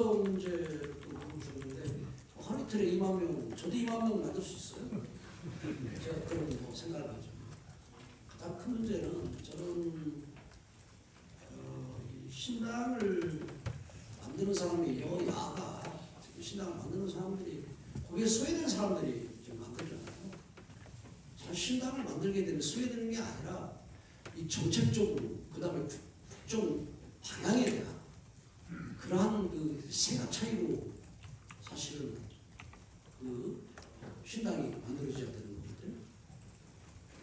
성서 문제도 물어주는데 이틀에 2만 명, 저도 2만 명 만들 수 있어요. 제가 그런 뭐 생각을 하죠. 가장 큰 문제는 저는 어, 이 신당을 만드는 사람이 여야가 신당을 만드는 사람들이 거기에 소외된 사람들이 지금 만들잖아요. 자, 신당을 만들게 되면 소외되는 게 아니라 이 정책적으로 그 다음에 국- 국정 방향에 대한 그러한 그 생각 차이로 사실은 그 신당이 만들어져야 되는 거거든요.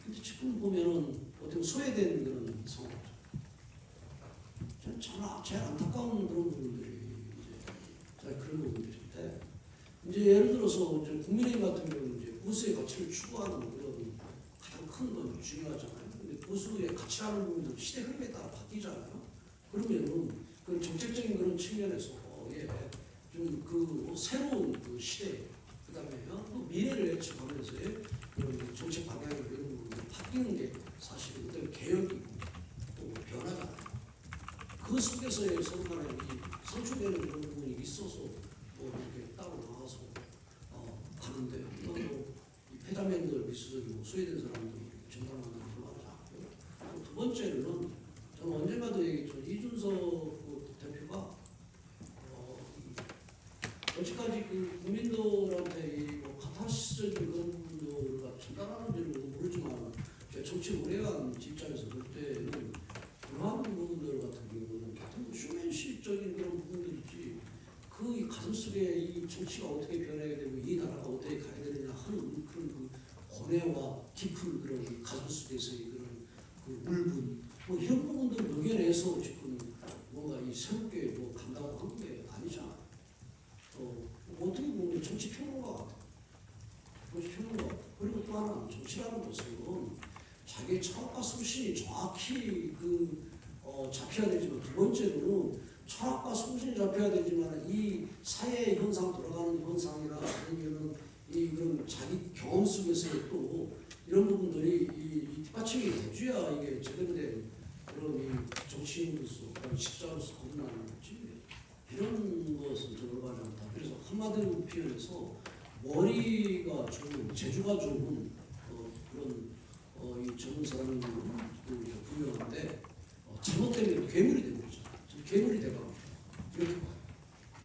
근데 지금 보면은 어떻게 소외된 그런 상황이죠. 저는 참 제일 안타까운 그런 부분들이 이제 잘 그런 부분들인데 이제 예를 들어서 이제 국민의힘 같은 경우는 이제 보수의 가치를 추구하는 그런 가장 큰 건 중요하잖아요. 근데 보수의 가치라는 부분도 시대 흐름에 따라 바뀌잖아요. 그러면은 그 정책적인 그런 측면에서 예, 좀그 새로운 그 시대 그다음에 어, 또 미래를 예측하면서의 그런 그 정책 방향이 이런 부분이 바뀌는 게 사실 어떤 개혁이고 또 변화잖아요. 그 속에서의 서로 간에 이 상충되는 그런 부분이 있어서 뭐 이렇게 따로 나와서 어, 가는데 이것도 이 폐자맨들 비슷하고 소외된 사람들이 전담하는 걸로 하지 않고요. 또두 번째로는 저는 언젠가도 얘기했죠. 이준석 그 대표가 어, 이 여지까지 그 국민들한테 이뭐 카타시스적인 그런 부분들을 전달하는지는 모르지만 제가 정치 오래한 입장에서 볼 때는 그러한 부분들 같은 경우는 뭐 쇼맨십적인 그런 부분들이지 그 가슴 속에 이 정치가 어떻게 변해야 되고 이 나라가 어떻게 가야 되느냐 하는 그런 그 고뇌와 깊은 그런 그 가슴 속에서의 그런 그 울분 뭐 이런 부분들을 녹여내서 지금 뭔가 이 새롭게 뭐 간다고 한 게 아니잖아. 어, 뭐 어떻게 보면 정치 평론가 같아. 정치 평론가. 그리고 또 하나는 정치라는 것은 자기의 철학과 소신이 정확히 그 어, 잡혀야 되지만 두 번째로는 철학과 소신이 잡혀야 되지만 이 사회 현상 돌아가는 현상이나 아니면은 이 그런 자기 경험 속에서의 또 이런 부분들이 이, 이 뒷받침이 돼줘야 이게 제대로 된 그런 이 정치인으로서 그런 식자로서 거듭나는 거지 이런 것은 저는 가지 않다. 그래서 한마디로 표현해서 머리가 좋은 재주가 좋은 어, 그런 어, 이 젊은 사람들도 분명한데 어, 잘못되면 괴물이 돼가